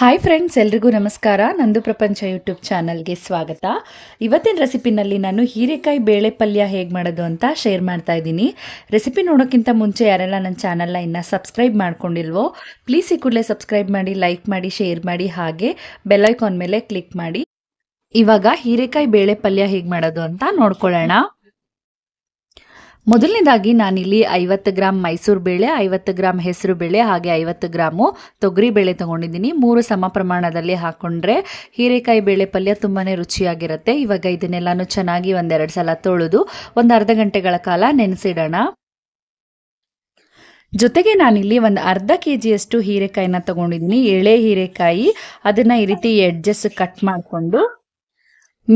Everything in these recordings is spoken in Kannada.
ಹಾಯ್ ಫ್ರೆಂಡ್ಸ್ ಎಲ್ರಿಗೂ ನಮಸ್ಕಾರ. ನಂದು ಪ್ರಪಂಚ ಯೂಟ್ಯೂಬ್ ಚಾನಲ್ಗೆ ಸ್ವಾಗತ. ಇವತ್ತಿನ ರೆಸಿಪಿನಲ್ಲಿ ನಾನು ಹೀರೆಕಾಯಿ ಬೇಳೆ ಪಲ್ಯ ಹೇಗೆ ಮಾಡೋದು ಅಂತ ಶೇರ್ ಮಾಡ್ತಾ ಇದ್ದೀನಿ. ರೆಸಿಪಿ ನೋಡೋಕ್ಕಿಂತ ಮುಂಚೆ ಯಾರೆಲ್ಲ ನನ್ನ ಚಾನಲ್ನ ಇನ್ನು ಸಬ್ಸ್ಕ್ರೈಬ್ ಮಾಡ್ಕೊಂಡಿಲ್ವೋ ಪ್ಲೀಸ್ ಈ ಕೂಡಲೇ ಸಬ್ಸ್ಕ್ರೈಬ್ ಮಾಡಿ ಲೈಕ್ ಮಾಡಿ ಶೇರ್ ಮಾಡಿ, ಹಾಗೆ ಬೆಲ್ಲೈಕಾನ್ ಮೇಲೆ ಕ್ಲಿಕ್ ಮಾಡಿ. ಇವಾಗ ಹೀರೆಕಾಯಿ ಬೇಳೆ ಪಲ್ಯ ಹೇಗೆ ಮಾಡೋದು ಅಂತ ನೋಡ್ಕೊಳ್ಳೋಣ. ಮೊದಲನೇದಾಗಿ ನಾನಿಲ್ಲಿ ಐವತ್ತು ಗ್ರಾಮ್ ಮೈಸೂರು ಬೇಳೆ, ಐವತ್ತು ಗ್ರಾಮ್ ಹೆಸರು ಬೇಳೆ, ಹಾಗೆ ಐವತ್ತು ಗ್ರಾಮು ತೊಗರಿ ಬೇಳೆ ತೊಗೊಂಡಿದ್ದೀನಿ. ಮೂರು ಸಮ ಪ್ರಮಾಣದಲ್ಲಿ ಹಾಕ್ಕೊಂಡ್ರೆ ಹೀರೆಕಾಯಿ ಬೇಳೆ ಪಲ್ಯ ತುಂಬಾ ರುಚಿಯಾಗಿರುತ್ತೆ. ಇವಾಗ ಇದನ್ನೆಲ್ಲಾನು ಚೆನ್ನಾಗಿ ಒಂದೆರಡು ಸಲ ತೊಳೆದು ಒಂದು ಅರ್ಧ ಗಂಟೆಗಳ ಕಾಲ ನೆನೆಸಿಡೋಣ. ಜೊತೆಗೆ ನಾನಿಲ್ಲಿ ಒಂದು ಅರ್ಧ ಕೆ ಜಿಯಷ್ಟು ಹೀರೆಕಾಯಿನ ತಗೊಂಡಿದ್ದೀನಿ. ಎಳೆ ಹೀರೆಕಾಯಿ, ಅದನ್ನು ಈ ರೀತಿ ಎಡ್ಜಸ್ ಕಟ್ ಮಾಡಿಕೊಂಡು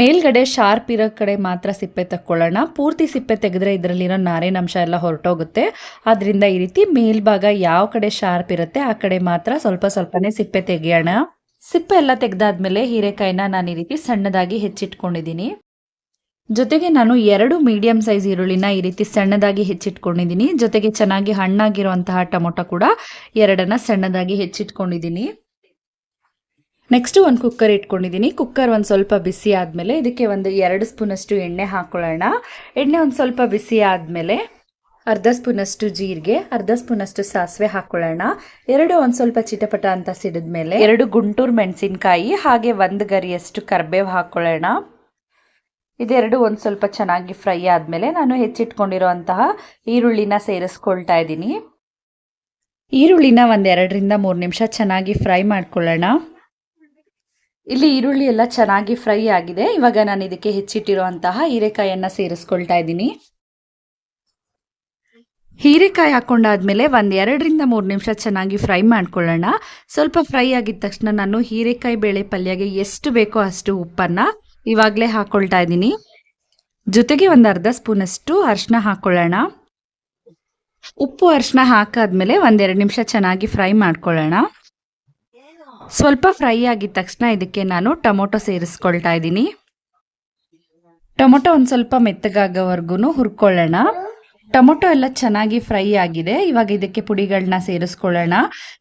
ಮೇಲ್ಗಡೆ ಶಾರ್ಪ್ ಇರೋ ಕಡೆ ಮಾತ್ರ ಸಿಪ್ಪೆ ತಕ್ಕೊಳ್ಳೋಣ. ಪೂರ್ತಿ ಸಿಪ್ಪೆ ತೆಗೆದ್ರೆ ಇದರಲ್ಲಿರೋ ನಾರಿನಂಶ ಎಲ್ಲ ಹೊರಟೋಗುತ್ತೆ. ಆದ್ರಿಂದ ಈ ರೀತಿ ಮೇಲ್ಭಾಗ ಯಾವ ಕಡೆ ಶಾರ್ಪ್ ಇರುತ್ತೆ ಆ ಕಡೆ ಮಾತ್ರ ಸ್ವಲ್ಪ ಸ್ವಲ್ಪನೇ ಸಿಪ್ಪೆ ತೆಗೆಯೋಣ. ಸಿಪ್ಪೆ ಎಲ್ಲ ತೆಗೆದಾದ್ಮೇಲೆ ಹೀರೆಕಾಯಿನ ನಾನು ಈ ರೀತಿ ಸಣ್ಣದಾಗಿ ಹೆಚ್ಚಿಟ್ಕೊಂಡಿದ್ದೀನಿ. ಜೊತೆಗೆ ನಾನು ಎರಡು ಮೀಡಿಯಂ ಸೈಜ್ ಈರುಳ್ಳಿನ ಈ ರೀತಿ ಸಣ್ಣದಾಗಿ ಹೆಚ್ಚಿಟ್ಕೊಂಡಿದ್ದೀನಿ. ಜೊತೆಗೆ ಚೆನ್ನಾಗಿ ಹಣ್ಣಾಗಿರುವಂತಹ ಟೊಮೊಟೊ ಕೂಡ ಎರಡನ್ನ ಸಣ್ಣದಾಗಿ ಹೆಚ್ಚಿಟ್ಕೊಂಡಿದ್ದೀನಿ. ನೆಕ್ಸ್ಟ್ ಒಂದು ಕುಕ್ಕರ್ ಇಟ್ಕೊಂಡಿದ್ದೀನಿ ಕುಕ್ಕರ್ ಒಂದು ಸ್ವಲ್ಪ ಬಿಸಿ ಆದಮೇಲೆ ಇದಕ್ಕೆ ಒಂದು ಎರಡು ಸ್ಪೂನಷ್ಟು ಎಣ್ಣೆ ಹಾಕೊಳ್ಳೋಣ. ಎಣ್ಣೆ ಒಂದು ಸ್ವಲ್ಪ ಬಿಸಿ ಆದಮೇಲೆ ಅರ್ಧ ಸ್ಪೂನಷ್ಟು ಜೀರಿಗೆ, ಅರ್ಧ ಸ್ಪೂನಷ್ಟು ಸಾಸಿವೆ ಹಾಕೊಳ್ಳೋಣ. ಎರಡು ಒಂದು ಸ್ವಲ್ಪ ಚಿಟಪಟ ಅಂತ ಸಿಡಿದ್ಮೇಲೆ ಎರಡು ಗುಂಟೂರು ಮೆಣಸಿನ್ಕಾಯಿ, ಹಾಗೆ ಒಂದು ಗರಿಯಷ್ಟು ಕರ್ಬೇವು ಹಾಕೊಳ್ಳೋಣ. ಇದೆರಡು ಒಂದು ಸ್ವಲ್ಪ ಚೆನ್ನಾಗಿ ಫ್ರೈ ಆದಮೇಲೆ ನಾನು ಹೆಚ್ಚಿಟ್ಕೊಂಡಿರುವಂತಹ ಈರುಳ್ಳಿನ ಸೇರಿಸ್ಕೊಳ್ತಾ ಇದ್ದೀನಿ. ಈರುಳ್ಳಿನ ಒಂದೆರಡರಿಂದ ಮೂರು ನಿಮಿಷ ಚೆನ್ನಾಗಿ ಫ್ರೈ ಮಾಡ್ಕೊಳ್ಳೋಣ. ಇಲ್ಲಿ ಈರುಳ್ಳಿ ಎಲ್ಲ ಚೆನ್ನಾಗಿ ಫ್ರೈ ಆಗಿದೆ. ಇವಾಗ ನಾನು ಇದಕ್ಕೆ ಹೆಚ್ಚಿಟ್ಟಿರುವಂತಹ ಹೀರೆಕಾಯಿಯನ್ನ ಸೇರಿಸ್ಕೊಳ್ತಾ ಇದ್ದೀನಿ. ಹೀರೆಕಾಯಿ ಹಾಕೊಂಡಾದ್ಮೇಲೆ ಒಂದು ಎರಡರಿಂದ ಮೂರು ನಿಮಿಷ ಚೆನ್ನಾಗಿ ಫ್ರೈ ಮಾಡ್ಕೊಳ್ಳೋಣ. ಸ್ವಲ್ಪ ಫ್ರೈ ಆಗಿದ ತಕ್ಷಣ ನಾನು ಹೀರೆಕಾಯಿ ಬೇಳೆ ಪಲ್ಯಗೆ ಎಷ್ಟು ಬೇಕೋ ಅಷ್ಟು ಉಪ್ಪನ್ನ ಇವಾಗಲೇ ಹಾಕೊಳ್ತಾ ಇದ್ದೀನಿ. ಜೊತೆಗೆ ಒಂದು ಅರ್ಧ ಸ್ಪೂನಷ್ಟು ಅರಿಶಿನ ಹಾಕೊಳ್ಳೋಣ. ಉಪ್ಪು ಅರಿಶಿನ ಹಾಕಾದ್ಮೇಲೆ ಒಂದೆರಡು ನಿಮಿಷ ಚೆನ್ನಾಗಿ ಫ್ರೈ ಮಾಡ್ಕೊಳ್ಳೋಣ. ಸ್ವಲ್ಪ ಫ್ರೈ ಆಗಿದ ತಕ್ಷಣ ಇದಕ್ಕೆ ನಾನು ಟೊಮೊಟೊ ಸೇರಿಸ್ಕೊಳ್ತಾ ಇದ್ದೀನಿ. ಟೊಮೊಟೊ ಒಂದು ಸ್ವಲ್ಪ ಮೆತ್ತಗಾಗೋವರೆಗೂ ಹುರ್ಕೊಳ್ಳೋಣ. ಟೊಮೊಟೊ ಎಲ್ಲ ಚೆನ್ನಾಗಿ ಫ್ರೈ ಆಗಿದೆ. ಇವಾಗ ಇದಕ್ಕೆ ಪುಡಿಗಳನ್ನ ಸೇರಿಸ್ಕೊಳ್ಳೋಣ.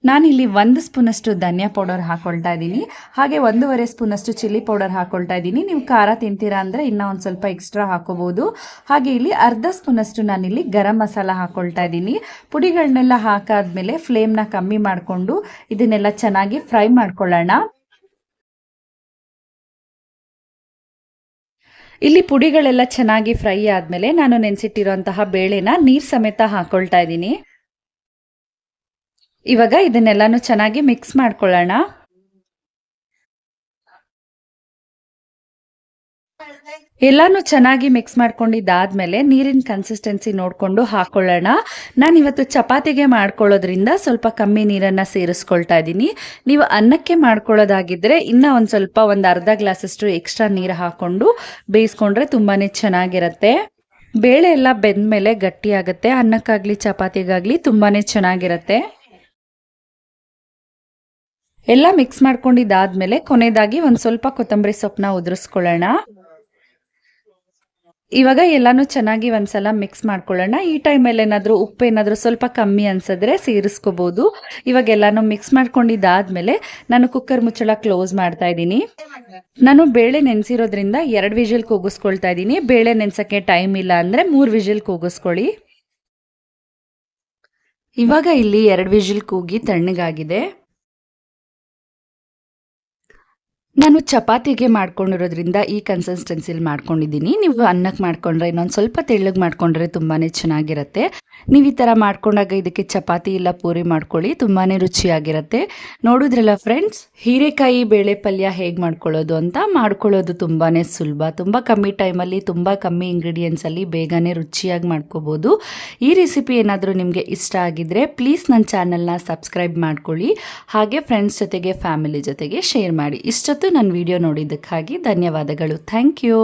ನಾನಿಲ್ಲಿ ಒಂದು ಸ್ಪೂನಷ್ಟು ಧನಿಯಾ ಪೌಡರ್ ಹಾಕೊಳ್ತಾ ಇದ್ದೀನಿ. ಹಾಗೆ ಒಂದೂವರೆ ಸ್ಪೂನಷ್ಟು ಚಿಲ್ಲಿ ಪೌಡರ್ ಹಾಕೊಳ್ತಾ ಇದ್ದೀನಿ. ನೀವು ಖಾರ ತಿಂತೀರಾ ಅಂದರೆ ಇನ್ನೂ ಒಂದು ಸ್ವಲ್ಪ ಎಕ್ಸ್ಟ್ರಾ ಹಾಕೋಬೋದು. ಹಾಗೆ ಇಲ್ಲಿ ಅರ್ಧ ಸ್ಪೂನಷ್ಟು ಇಲ್ಲಿ ಗರಂ ಮಸಾಲ ಹಾಕೊಳ್ತಾ ಇದ್ದೀನಿ. ಪುಡಿಗಳನ್ನೆಲ್ಲ ಹಾಕಾದ್ಮೇಲೆ ಫ್ಲೇಮ್ನ ಕಮ್ಮಿ ಮಾಡಿಕೊಂಡು ಇದನ್ನೆಲ್ಲ ಚೆನ್ನಾಗಿ ಫ್ರೈ ಮಾಡ್ಕೊಳ್ಳೋಣ. ಇಲ್ಲಿ ಪುಡಿಗಳೆಲ್ಲ ಚೆನ್ನಾಗಿ ಫ್ರೈ ಆದಮೇಲೆ ನಾನು ನೆನೆಸಿಟ್ಟಿರುವಂತಹ ಬೇಳೆನ ನೀರು ಸಮೇತ ಹಾಕೊಳ್ತಾ ಇದ್ದೀನಿ. ಇವಾಗ ಇದನ್ನೆಲ್ಲಾನು ಚೆನ್ನಾಗಿ ಮಿಕ್ಸ್ ಮಾಡ್ಕೊಳ್ಳೋಣ. ಎಲ್ಲಾನು ಚೆನ್ನಾಗಿ ಮಿಕ್ಸ್ ಮಾಡ್ಕೊಂಡಿದ್ದಾದ್ಮೇಲೆ ನೀರಿನ ಕನ್ಸಿಸ್ಟೆನ್ಸಿ ನೋಡಿಕೊಂಡು ಹಾಕೊಳ್ಳೋಣ. ನಾನು ಇವತ್ತು ಚಪಾತಿಗೆ ಮಾಡ್ಕೊಳ್ಳೋದ್ರಿಂದ ಸ್ವಲ್ಪ ಕಮ್ಮಿ ನೀರನ್ನು ಸೇರಿಸ್ಕೊಳ್ತಾ ಇದ್ದೀನಿ. ನೀವು ಅನ್ನಕ್ಕೆ ಮಾಡ್ಕೊಳ್ಳೋದಾಗಿದ್ದರೆ ಇನ್ನೂ ಒಂದು ಸ್ವಲ್ಪ ಒಂದು ಅರ್ಧ ಗ್ಲಾಸಷ್ಟು ಎಕ್ಸ್ಟ್ರಾ ನೀರು ಹಾಕ್ಕೊಂಡು ಬೇಯಿಸ್ಕೊಂಡ್ರೆ ತುಂಬಾ ಚೆನ್ನಾಗಿರುತ್ತೆ. ಬೇಳೆ ಎಲ್ಲ ಬೆಂದ ಮೇಲೆ ಗಟ್ಟಿಯಾಗುತ್ತೆ. ಅನ್ನಕ್ಕಾಗಲಿ, ಚಪಾತಿಗಾಗಲಿ ತುಂಬಾ ಚೆನ್ನಾಗಿರುತ್ತೆ. ಎಲ್ಲ ಮಿಕ್ಸ್ ಮಾಡ್ಕೊಂಡಿದ್ದಾದ್ಮೇಲೆ ಕೊನೆಯದಾಗಿ ಒಂದು ಸ್ವಲ್ಪ ಕೊತ್ತಂಬರಿ ಸೊಪ್ಪನ್ನ ಉದುರಿಸ್ಕೊಳ್ಳೋಣ. ಇವಾಗ ಎಲ್ಲಾನು ಚೆನ್ನಾಗಿ ಒಂದ್ಸಲ ಮಿಕ್ಸ್ ಮಾಡ್ಕೊಳ್ಳೋಣ. ಈ ಟೈಮಲ್ಲಿ ಏನಾದರೂ ಉಪ್ಪು ಏನಾದರೂ ಸ್ವಲ್ಪ ಕಮ್ಮಿ ಅನ್ಸಿದ್ರೆ ಸೇರಿಸ್ಕೋಬಹುದು ಇವಾಗ ಎಲ್ಲಾನು ಮಿಕ್ಸ್ ಮಾಡ್ಕೊಂಡಿದ್ದಾದ್ಮೇಲೆ ನಾನು ಕುಕ್ಕರ್ ಮುಚ್ಚಳ ಕ್ಲೋಸ್ ಮಾಡ್ತಾ ಇದ್ದೀನಿ. ನಾನು ಬೇಳೆ ನೆನೆಸಿರೋದ್ರಿಂದ ಎರಡು ವಿಜಿಲ್ ಕೂಗಿಸ್ಕೊಳ್ತಾ ಇದ್ದೀನಿ. ಬೇಳೆ ನೆನ್ಸಕ್ಕೆ ಟೈಮ್ ಇಲ್ಲ ಅಂದರೆ ಮೂರು ವಿಜಿಲ್ ಕೂಗಿಸ್ಕೊಳ್ಳಿ. ಇವಾಗ ಇಲ್ಲಿ ಎರಡು ವಿಜಿಲ್ ಕೂಗಿ ತಣ್ಣಗಾಗಿದೆ. ನಾನು ಚಪಾತಿಗೆ ಮಾಡ್ಕೊಂಡಿರೋದ್ರಿಂದ ಈ ಕನ್ಸಿಸ್ಟೆನ್ಸಿಲಿ ಮಾಡ್ಕೊಂಡಿದ್ದೀನಿ. ನೀವು ಅನ್ನಕ್ಕೆ ಮಾಡ್ಕೊಂಡ್ರೆ, ಇನ್ನೊಂದು ಸ್ವಲ್ಪ ತೆಳ್ಳಗೆ ಮಾಡ್ಕೊಂಡ್ರೆ ತುಂಬಾ ಚೆನ್ನಾಗಿರುತ್ತೆ. ನೀವು ಈ ಥರ ಮಾಡ್ಕೊಂಡಾಗ ಇದಕ್ಕೆ ಚಪಾತಿ ಇಲ್ಲ ಪೂರಿ ಮಾಡ್ಕೊಳ್ಳಿ ತುಂಬಾ ರುಚಿಯಾಗಿರುತ್ತೆ. ನೋಡಿದ್ರಲ್ಲ ಫ್ರೆಂಡ್ಸ್ ಹೀರೆಕಾಯಿ ಬೇಳೆ ಪಲ್ಯ ಹೇಗೆ ಮಾಡ್ಕೊಳ್ಳೋದು ಅಂತ ಮಾಡ್ಕೊಳ್ಳೋದು ತುಂಬಾ ಸುಲಭ. ತುಂಬ ಕಮ್ಮಿ ಟೈಮಲ್ಲಿ, ತುಂಬ ಕಮ್ಮಿ ಇಂಗ್ರೀಡಿಯೆಂಟ್ಸಲ್ಲಿ ಬೇಗನೆ ರುಚಿಯಾಗಿ ಮಾಡ್ಕೋಬೋದು. ಈ ರೆಸಿಪಿ ಏನಾದರೂ ನಿಮಗೆ ಇಷ್ಟ ಆಗಿದ್ದರೆ ಪ್ಲೀಸ್ ನನ್ನ ಚಾನಲ್ನ ಸಬ್ಸ್ಕ್ರೈಬ್ ಮಾಡ್ಕೊಳ್ಳಿ. ಹಾಗೆ ಫ್ರೆಂಡ್ಸ್ ಜೊತೆಗೆ ಫ್ಯಾಮಿಲಿ ಜೊತೆಗೆ ಶೇರ್ ಮಾಡಿ. ಇಷ್ಟೊತ್ತು ನನ್ನ ವಿಡಿಯೋ ನೋಡಿದ್ದಕ್ಕಾಗಿ ಧನ್ಯವಾದಗಳು. Thank you.